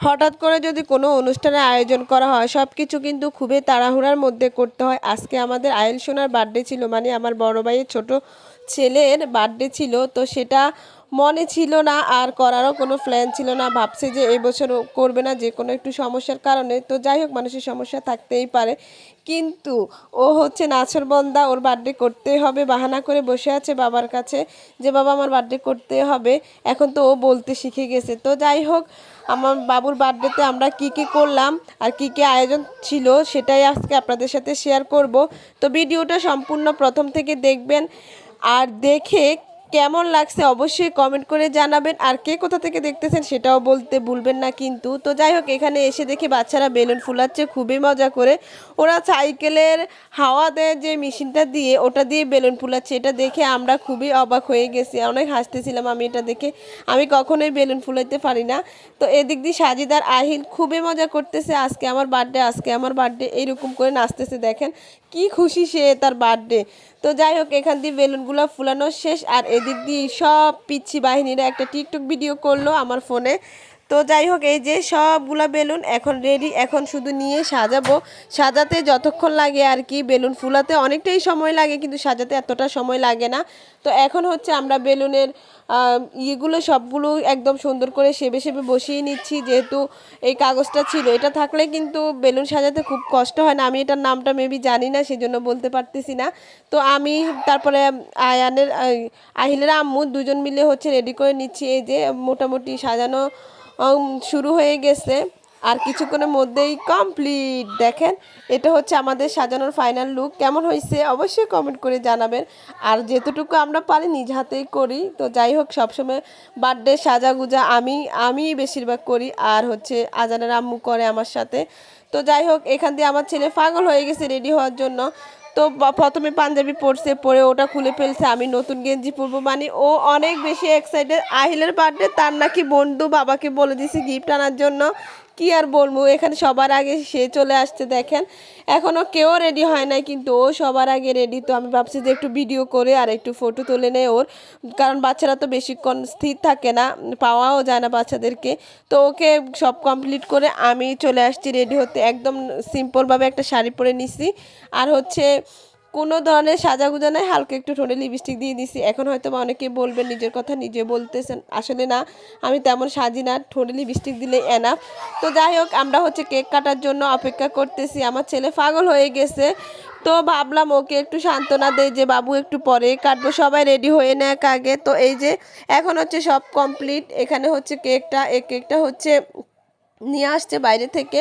হঠাৎ করে যদি কোনো অনুষ্ঠানের আয়োজন করা হয় সব কিছু কিন্তু খুবই তাড়াহুড়ার মধ্যে করতে হয়। আজকে আমাদের আয়েল সোনার বার্থডে ছিল মানে আমার বড় ভাইয়ের ছোট ছেলের বার্থডে ছিল, তো সেটা মনে ছিল না আর করারও কোনো প্ল্যান ছিল না। ভাবছে যে এই বছর ও করবে না, যে কোনো একটু সমস্যার কারণে। তো যাই হোক, মানুষের সমস্যা থাকতেই পারে। কিন্তু ও হচ্ছে নাছর বন্দা, ওর বার্থডে করতে হবে, বাহানা করে বসে আছে বাবার কাছে যে, বাবা, আমার বার্থডে করতে হবে। এখন তো ও বলতে শিখে গেছে। তো যাই হোক, আমার বাবুর বার্থডেতে আমরা কি কি করলাম আর কি কি আয়োজন ছিল সেটাই আজকে আপনাদের সাথে শেয়ার করব। তো ভিডিওটা সম্পূর্ণ প্রথম থেকে দেখবেন। আর দেখে কেমন লাগছে অবশ্যই কমেন্ট করে জানাবেন। আর কে কোথা থেকে দেখতেছেন সেটাও বলতে ভুলবেন না কিন্তু। তো যাই হোক, এখানে এসে দেখি বাচ্চারা বেলুন ফুলাচ্ছে, খুবই মজা করে। ওরা সাইকেলের হাওয়া দেয় যে মেশিনটা দিয়ে, ওটা দিয়ে বেলুন ফুলাচ্ছে। এটা দেখে আমরা খুবই অবাক হয়ে গেছি। অনেক হাসতেছিলাম আমি এটা দেখে। আমি কখনোই বেলুন ফুলাইতে পারি না। তো এদিক দিয়ে সাজিদার আহিল খুবই মজা করতেছে। আজকে আমার বার্থডে আজকে আমার বার্থডে এইরকম করে নাচতেছে দেখেন। কি খুশি সে তার বার্থডে তো যাই হোক, এখান দিয়ে বেলুনগুলো ফুলানো শেষ। আর এদিক দিয়ে সব পিচ্ছি বাহিনীরা একটা টিকটক ভিডিও করল আমার ফোনে। তো যাই হোক, এই যে সবগুলা বেলুন এখন রেডি এখন শুধু নিয়ে সাজাবো। সাজাতে যতক্ষণ লাগে আর কি, বেলুন ফুলাতে অনেকটাই সময় লাগে, কিন্তু সাজাতে এতটা সময় লাগে না। তো এখন হচ্ছে আমরা বেলুনের ইয়েগুলো সবগুলো একদম সুন্দর করে সেবে সেবে বসিয়ে নিচ্ছি, যেহেতু এই কাগজটা ছিল। এটা থাকলে কিন্তু বেলুন সাজাতে খুব কষ্ট হয় না। আমি এটার নামটা মেবি জানি না, সেজন্য বলতে পারতেছি না। তো আমি তারপরে আয়ানের আহিলের আম্মু দুজন মিলে হচ্ছে রেডি করে নিচ্ছি। এই যে মোটামুটি সাজানো শুরু হয়ে গেছে। আর কিছুক্ষণের মধ্যেই কমপ্লিট দেখেন, এটা হচ্ছে আমাদের সাজানোর ফাইনাল লুক কেমন হয়েছে অবশ্যই কমেন্ট করে জানাবেন। আর যেতটুকু আমরা পারি নিজ হাতেই করি। তো যাই হোক, সবসময় বার্থডে সাজাগুজা আমি আমি বেশিরভাগ করি। আর হচ্ছে আজানের আম্মু করে আমার সাথে। তো যাই হোক, এখান দিয়ে আমার ছেলে পাগল হয়ে গেছে রেডি হওয়ার জন্য। তো প্রথমে পাঞ্জাবি পরছে, পরে ওটা খুলে ফেলছে, আমি নতুন গেঞ্জি পরবো মানে ও অনেক বেশি এক্সাইটেড আহিলের বার্থডে তার নাকি বন্ধু বাবাকে বলে দিছে গিফট আনার জন্য। কি আর বলব? এখানে সবার আগে সে চলে আসছে, দেখেন। এখনও কেউ রেডি হয় নাই, কিন্তু ও সবার আগে রেডি তো আমি ভাবছি যে একটু ভিডিও করে আর একটু ফটো তুলে নেয় ওর। কারণ বাচ্চারা তো বেশিক্ষণ স্থির থাকে না, পাওয়াও যায় না বাচ্চাদেরকে। তো ওকে সব কমপ্লিট করে আমি চলে আসছি রেডি হতে। একদম সিম্পলভাবে একটা শাড়ি পরে নিছি। আর হচ্ছে কোনো ধরনের সাজাগুজা নাই, হালকা একটু ঠোঁটে লিপস্টিক দিয়ে দিছি। এখন হয়তো বা অনেকে বলবেন নিজের কথা নিজে বলতেছেন। আসলে না, আমি তেমন সাজি না ঠোঁটে লিপস্টিক দিলে এনাফ তো যাই হোক, আমরা হচ্ছে কেক কাটার জন্য অপেক্ষা করতেছি। আমার ছেলে পাগল হয়ে গেছে। তো ভাবলাম ওকে একটু সান্ত্বনা দেয় যে, বাবু, একটু পরে কাটবো। সবাই রেডি হয়ে নেক আগে। তো এই যে, এখন হচ্ছে সব কমপ্লিট এখানে হচ্ছে কেকটা, এই কেকটা হচ্ছে নিয়ে আসছে বাইরে থেকে।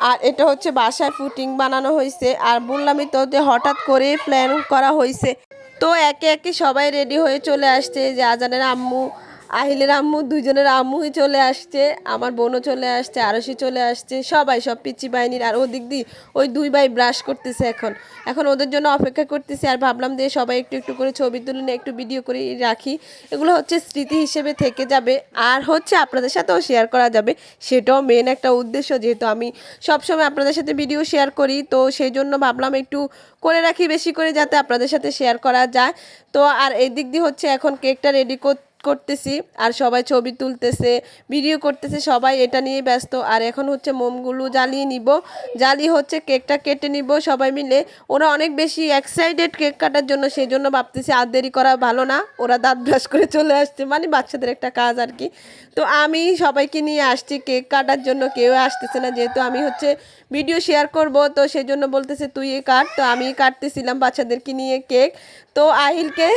আর এটা হচ্ছে বাসায় ফুটিং বানানো হয়েছে। আর বললামই তো যে হঠাৎ করে প্ল্যান করা হয়েছে। তো একে একে সবাই রেডি হয়ে চলে আসছে যে আজানের আম্মু আহিলের আম্মু দুজনের আম্মুই চলে আসছে, আমার বোনও চলে আসছে আরসি চলে আসছে, সবাই সব পিচি বাহিনীর। আর ওদিক দিয়ে ওই দুই ভাই ব্রাশ করতেছে এখন। এখন ওদের জন্য অপেক্ষা করতেছি আর ভাবলাম যে সবাই একটু একটু করে ছবি তুলে নিয়ে একটু ভিডিও করে রাখি। এগুলো হচ্ছে স্মৃতি হিসেবে থেকে যাবে। আর হচ্ছে আপনাদের সাথেও শেয়ার করা যাবে। সেটাও মেন একটা উদ্দেশ্য, যেহেতু আমি সবসময় আপনাদের সাথে ভিডিও শেয়ার করি, তো সেই জন্য ভাবলাম একটু করে রাখি বেশি করে, যাতে আপনাদের সাথে শেয়ার করা যায়। তো আর এই দিক দিয়ে হচ্ছে এখন কেকটা রেডি করতেছি, আর সবাই ছবি তুলতেছে ভিডিও করতেছে, সবাই এটা নিয়ে ব্যস্ত। আর এখন হচ্ছে মোমগুলো জ্বালিয়ে নিব। জ্বালিয়ে হচ্ছে কেকটা কেটে নিব সবাই মিলে। ওরা অনেক বেশি এক্সাইটেড কেক কাটার জন্য সেই জন্য ভাবতেছি আর দেরি করা ভালো না। ওরা দাঁত ব্রাশ করে চলে আসছে মানে বাচ্চাদের একটা কাজ আর কি। তো আমি সবাইকে নিয়ে আসছি কেক কাটার জন্য, কেউ আসতেছে না, যেহেতু আমি হচ্ছে ভিডিও শেয়ার করব, তো সেই জন্য বলতেছে, তুই কাট। তো আমি কাটতেছিলাম বাচ্চাদেরকে নিয়ে কেক। তো আহিলকে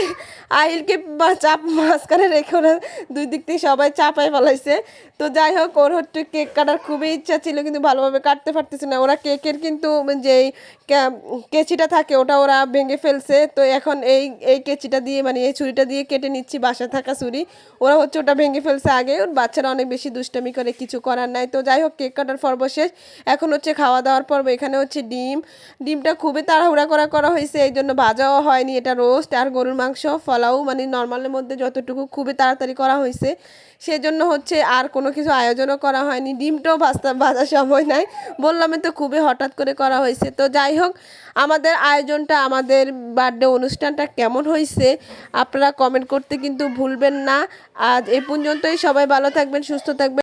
আহিলকে চাপ মাঝখানে রেখে ওরা দুই দিক থেকে সবাই চাপাই ফেলাইছে। তো যাই হোক, ওর হচ্ছে কেক কাটার খুবই ইচ্ছা ছিল, কিন্তু ভালোভাবে কাটতে পারতেছে না। ওরা কেকের কিন্তু যেই কেচিটা থাকে, ওটা ওরা ভেঙে ফেলছে। তো এখন এই এই কেচিটা দিয়ে মানে এই ছুরিটা দিয়ে কেটে নিচ্ছি বাসা থাকা ছুরি। ওরা হচ্ছে ওটা ভেঙে ফেলছে আগে। ওর বাচ্চারা অনেক বেশি দুষ্টামি করে, কিছু করার নাই। তো যাই হোক, কেক কাটার পর্ব শেষ। এখন হচ্ছে খাওয়া দাওয়ার পর্ব। এখানে হচ্ছে ডিম। ডিমটা খুবই তাড়াহুড়া করা করা হয়েছে। এই জন্য ভাজাও হয়নি। এটা রোস্ট আর গরুর মাংস ফলাও মানে নর্মালের মধ্যে যতটুকু খুবই তাড়াতাড়ি করা হয়েছে। সেজন্য হচ্ছে আর কোনো কিছু আয়োজনও করা হয়নি। ডিমটাও ভাজতে ভাজার সময় নাই। বললামই তো খুবই হঠাৎ করে করা হয়েছে। তো যাই হোক, আমাদের আয়োজনটা, আমাদের বার্থডে অনুষ্ঠানটা কেমন হয়েছে আপনারা কমেন্ট করতে কিন্তু ভুলবেন না। আজ এ পর্যন্তই। সবাই ভালো থাকবেন, সুস্থ থাকবেন।